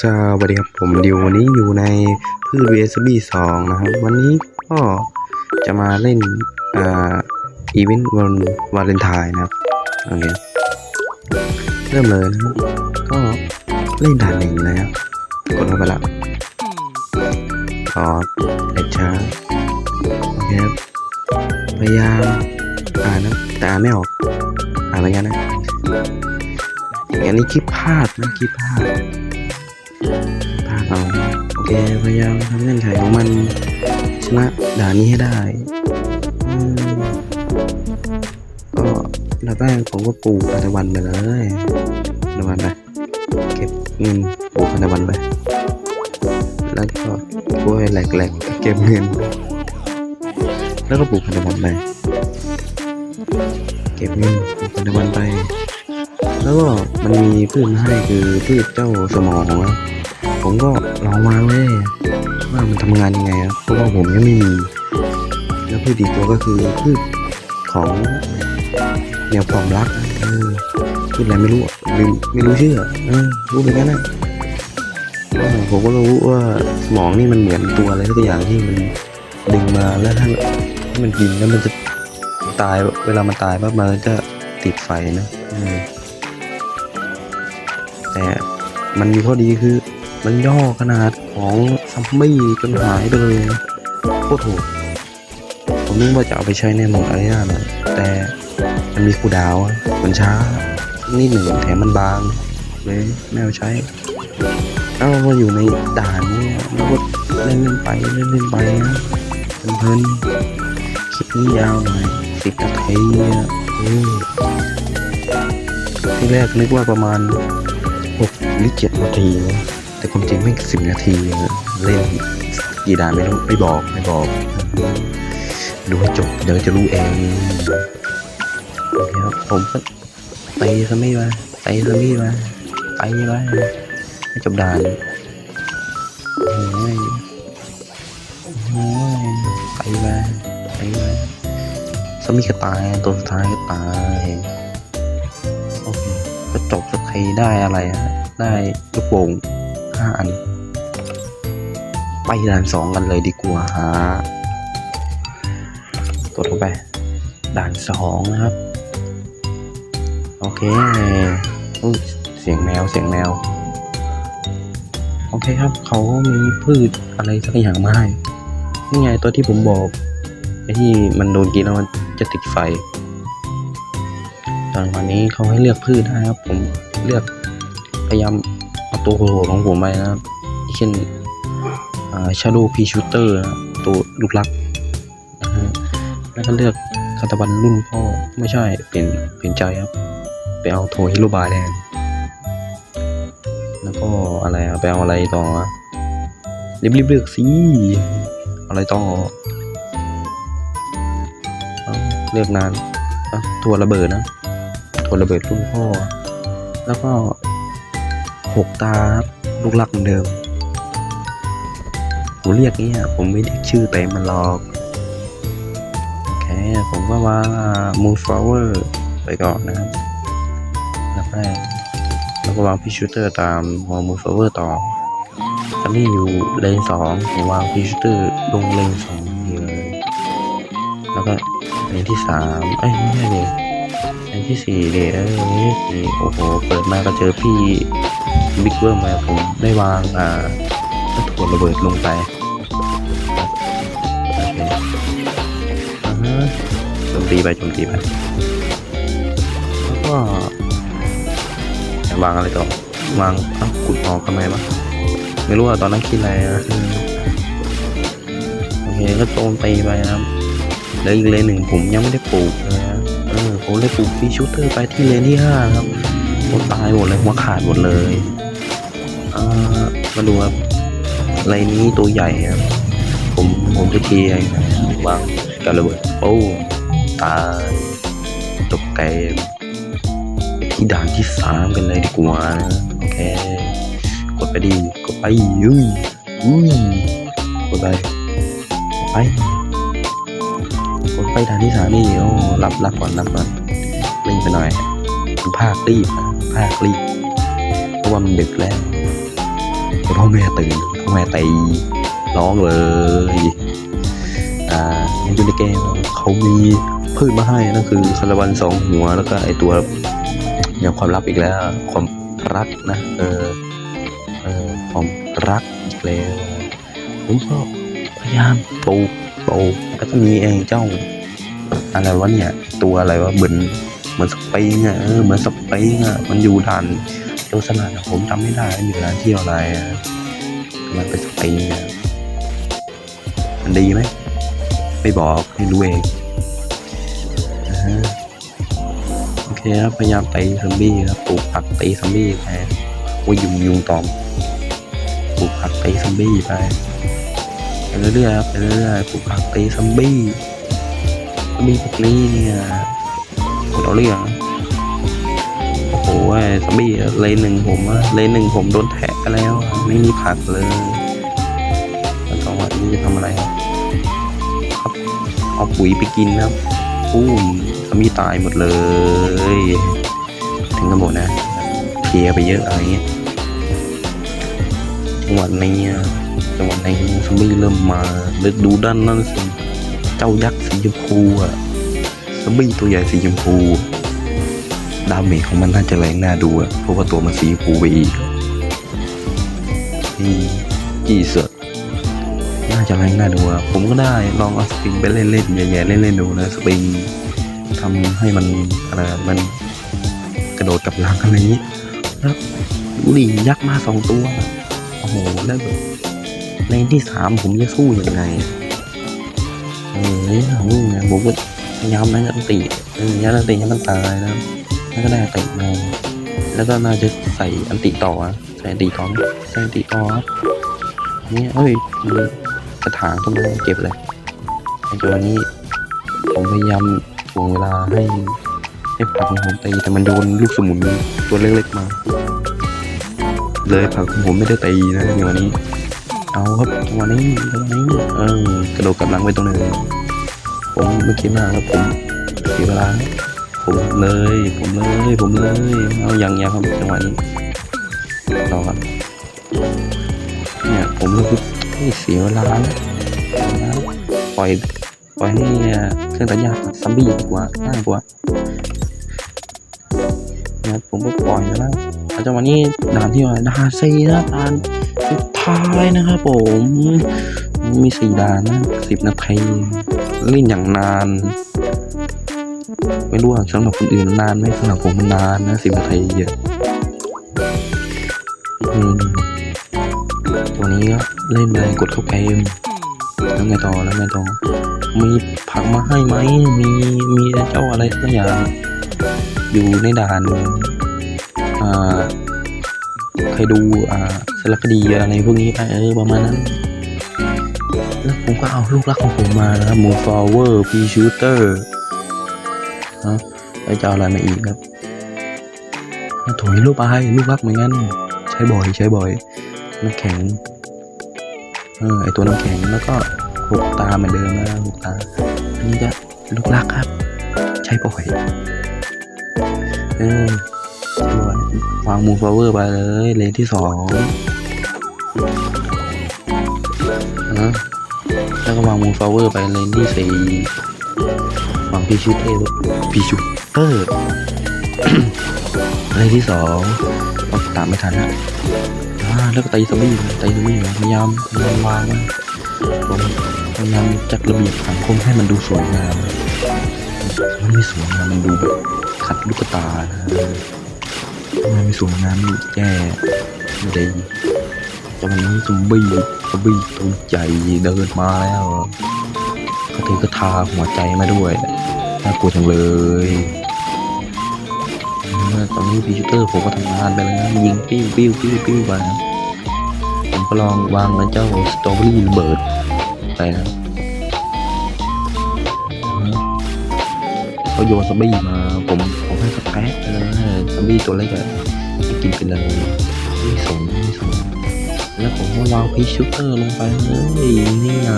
สวัสดีครับผมดิววันนี้อยู่ในพืช VSB 2 นะครับ วันนี้ก็จะมาเล่นอ่าอีเวนต์วันวาเลนไทน์นะครับโอเคเริ่มเลยนะครับก็เล่นด่านหนึ่งนะครับกดเข้าไปละขอเล็กช้าโอเคครับพยายามอ่านนะแต่อ่านไม่ออกอ่านเหมือนกันนะอันนี้คลิปพลาดนะคลิปพลาด พยายามทำเงื่อนไขของมันชนะด่านนี้ให้ได้ก็อันดับแรกผมก็ปลูกพันธวันไปเลยพันธวันไปเก็บเงินปลูกพันธวันไปแล้วก็กล้วยแหลกๆเก็บเงิน แล้วก็ปลูกพันธวันไปเก็บเงินปลูกพันธวันไป แล้วก็มันมีพืชให้คือพืชเจ้าสมองนะ ผมก็ลองวางเลยว่ามันทำงานยังไงครับเพราะว่าผมยังไม่มี แล้วพืชอีกตัวก็คือพืชของแนวความรักนะเออพืชอะไรไม่รู้อะลืมไม่รู้ชื่ออะเออรู้เหมือนกันนะผมก็รู้ว่าสมองนี่มันเหมือนตัวอะไรสักอย่างที่มันดึงมาแล้วถ้ามันกินแล้วมันจะตายเวลามันตายปั๊บมันจะติดไฟนะแต่มันมีข้อดีคือ มันย่อขนาดของซัมบี้จนหายไปเลยโคตรโหดผมนึกว่าจะเอาไปใช้ในโหมดอารีนาน่อยแต่มันมีคูดาวน์อะมันช้านิดหนึ่งแถมมันบางเลยไม่เอาใช้เอ้ามาอยู่ในด่านเนี่ยแล้วก็เล่นเล่นไปเล่นเล่นไปนะเพลินๆคลิปนี้ยาวหน่อยสิบนาทีที่แรกนึกว่าประมาณหกหรือเจ็ดนาทีนะ ความจริงไม่สิบนาทีนะเล่นกี่ด่านไม่รู้ไม่บอกไม่บอก ดูให้จบเดี๋ยวจะรู้เองโอเคครับผมก็ไปซะไม่มาไปซะไม่มาไปมาให้จบด่านโอ้ยโอ้ยไปมาไปมาสมิก็ตายตัวสุดท้ายก็ตายโอเคก็จบสักทีได้อะไรอะได้ลูกโป่ง ห้าอัน ไปด่านสองกันเลยดีกว่าฮะกดลงไป ด่านสองนะครับ โอเคอุ๊ยเสียงแมวเสียงแมว โอเคครับ เขามีพืชอะไรสักอย่างมาให้นี่ไงตัวที่ผมบอกไอ้ที่มันโดนกินแล้วมันจะติดไฟ ตอนวันนี้เขาให้เลือกพืชให้ครับ ผมเลือกพยายาม ตัวโหดของผมไปนะครับเช่นชาโดพีชูเตอร์ตัวลูกลักแล้วก็เลือกคาตาบันรุ่นพ่อไม่ใช่เปลี่ยนเปลี่ยนใจครับ ไปเอาโทฮิโรบายแทนแล้วก็อะไรไปเอาอะไรต่ออะรีบๆเลือกสิอะไรต่อเลือกนานอะทัวระเบิดนะทัวระเบิดรุ่นพ่อ แล้วก็ หกตาครับลูกรักเหมือนเดิม ผมเรียกเงี้ยผมไม่เรียกชื่อเต็มมันหรอกโอเคผมก็ว่า Moonflower ไปก่อนนะครับแล้วแรกแล้วก็วางพิชูเตอร์ตามวาง Moonflower ต่อตอนนี้อยู่เลนสองผมวางพิชูเตอร์ลงเลนสองเลย แล้วก็เลนที่สามเอ้ยไม่ใช่เลยเลนที่สี่เลยเอ้ยเลนที่สี่โอ้โห เปิดมาก็เจอพี่ บิ๊กเวิร์มมาผมได้วางอ่าวัตถุระเบิดลงไปโอเคอ่าฮะจมตีไปโจมตีไปแล้วก็วางอะไรต่อวางเอ้าขุดออกทำไมวะไม่รู้ว่าตอนนั้นคิดอะไรนะโอเคก็โจมตีไปนะครับแล้วอีกเลนหนึ่งผมยังไม่ได้ปลูกนะเออผมเลยปลูกฟีชูเตอร์ไปที่เลนที่ห้าครับผมตายหมดเลยหัวขาดหมดเลย มาดูครับไรนี้ตัวใหญ่ครับ ผมผมจะเคลียร์นะวางการระเบิดโอ้ตายจบเกมที่ด่านที่สามกันเลยดีกว่านะโอเค กดไปดีกดไปยุ้ยอุ้ยกดไปกดไปกดไปด่านที่สามนี่โอ้รับรับก่อนรับก่อนรีบไปหน่อยภาครีบนะภาครีบเพราะว่ามันดึกแล้ว แต่พ่อแม่ตื่นพ่อแม่ตีร้องเลยอ่าในยูนิเกมเขามีพืชมาให้นั่นคือคาราวันสองหัวแล้วก็ไอตัวอย่างความลับอีกแล้ว ความรักนะเออเออความรักอีกแล้วผมก็พยายามปลูกปลูกแล้วก็มีไอ้เจ้า อะไรวะเนี่ย ตัวอะไรวะเหมือนเหมือนสปริงอะเออเหมือนสปริงอะมันอยู่ด่าน โจสลัดผมจำไม่ได้มันอยู่ร้านเที่ยวอะไรมันเป็นสปริงอะมันดีไหมไม่บอกให้รู้เองอ่าฮะโอเคครับพยายามตีซอมบี้ครับปลูกผักตีซอมบี้ไปโอ้ยยุงยุงตอมปลูกผักตีซอมบี้ไปไปเรื่อยๆครับไปเรื่อยๆปลูกผักตีซอมบี้มีพวกนี้เนี่ยเราเรื่อง ซอมบี้เลนหนึ่งผมอะเลนหนึ่งผมโดนแทะไปแล้ว ไม่มีผักเลยแล้วจังหวะนี้จะทำอะไรครับครับเอาปุ๋ยไปกินครับปุ้มซอมบี้ตายหมดเลย ถึงกันหมดนะเพลียไปเยอะอะไรเงี้ยจังหวะนี้จังหวะนี้ซอมบี้เริ่มมาเลยดูด้านนั้นสิเจ้ายักษ์สีชมพูอะซอมบี้ตัวใหญ่สีชมพู ดาเมจของมันน่าจะแรงน่าดูอะเพราะว่าตัวมันสีชมพูไปอีกนี่จีเสดน่าจะแรงน่าดูอะผมก็ได้ลองเอาสปริงไปเล่นเล่นๆแย่ๆเล่นเล่นๆดูนะสปริงทำให้มันอะไรมันกระโดดกลับหลังอะไรนี้แล้วดูดิยักษ์มาสองตัว โอ้โห แล้วแบบในที่สามผมจะสู้ยังไง เออเนี่ยผมไงผมก็พยายามนะยันติเออยันติให้มันตายนะ แล้วก็ได้อันติมาแล้วก็น่าจะใส่อันติต่ออะใส่อันติต่อไหมใส่อันติต่อครับเนี่ยเฮ้ยมีกระถางต้นไม้เก็บเลยไอ้ตัวนี้ผมพยายามถ่วงเวลาให้ให้ผักของผมตีแต่มันโดนลูกสมุนตัวเล็กๆมา เลยผักของผมไม่ได้ตีนะในวันนี้ เอาครับจังหวะนี้จังหวะนี้เออกระโดดกลับหลังไปตรงไหนผมไม่คิดมากครับผมเสียเวลานะ ผมเลย ผมเลย ผมเลย เอาอย่างเงี้ยครับจังหวะนี้รอครับ เนี่ยผมรู้สึกเฮ้ยเสียเวลานะปล่อย ปล่อยให้เครื่องตัดหญ้าซัมบี้ดีกว่าง่ายกว่าเนี่ยผมก็ปล่อยแล้วแล้วจังหวะนี้ด่านที่ว่าด่านซีนะด่านสุดท้ายนะครับผมมีสี่ด่านนะสิบนาทีเล่นอย่างนาน ไม่รู้ว่าสำหรับคนอื่นนานไหมสำหรับผมมันนานนะสิบนาทีเยอะอืมตัวนี้ก็เล่นไปกดเข้าเกมแล้วไงต่อแล้วไงต่อ มีผักมาให้ไหมมีมีเจ้าอะไรสักอย่าง อยู่ในด่านอ่าเคยดูอ่าสารคดีอะไรพวกนี้ไปเออประมาณนั้นแล้วผมก็เอาลูกรักของผมมานะครับมูฟาวเวอร์พีชูเตอร์ นะแล้วจะเอาอะไรมาอีกครับถุยลูกไปลูกรักเหมือนกันใช้บ่อยใช้บ่อยน้ำแข็งเออไอตัวน้ำแข็งแล้วก็หกตาเหมือนเดิมนะหกตาอันนี้ก็ลูกรักครับ ใช้บ่อยเออใช้บ่อยวางมูฟเวอร์ไปเลยเลนที่สองนะแล้วก็วางมูฟเวอร์ไปเลนที่สี่ วางพีชูเตอพีชูเตอร์เลนที่สองเอาตามไม่ทันนะอ่าแล้วก็ตีซอมบี้ตีซอมบี้พยายามพยายามวางไว้ผมพยายามจัดระเบียบสังคมให้มันดูสวยงามมันไม่สวยงามมันดูแบบขัดลูกตานะมันไม่สวยงามมันแย่ดีแต่วันนี้ซอมบี้ซอมบี้ตัวใหญ่เดินมาแล้วก็ถือกระทาหัวใจมาด้วย น่ากลัวจังเลยตอนนี้พีชูเตอร์ผมก็ทำงานไปแล้วนะยิงปิ้วปิ้วปิ้วปิ้วไปนะผมก็ลองวางแล้วเจ้าสตรอเบอรี่เบิร์ดไปนะเขาโยนซอมบี้มาผมผมให้สแป๊กไปเลยซอมบี้ตัวเล็กอะกินไปเลยไม่สนไม่สนแล้วผมก็วางพีชูเตอร์ลงไปเลยนี่ไง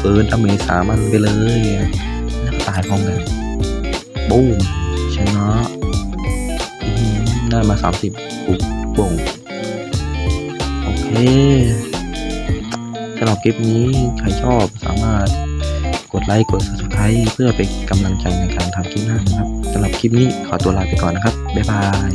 เปิดดาเมจสามันไปเลย ตายพร้อมกันบูมชนะอื้อหือได้มาสามสิบปุ๊บบ่งโอเคสำหรับคลิปนี้ใครชอบสามารถกดไลค์กด subscribe เพื่อเป็นกำลังใจในการทำคลิปหน้านะครับสำหรับคลิปนี้ขอตัวลาไปก่อนนะครับ บ๊ายบาย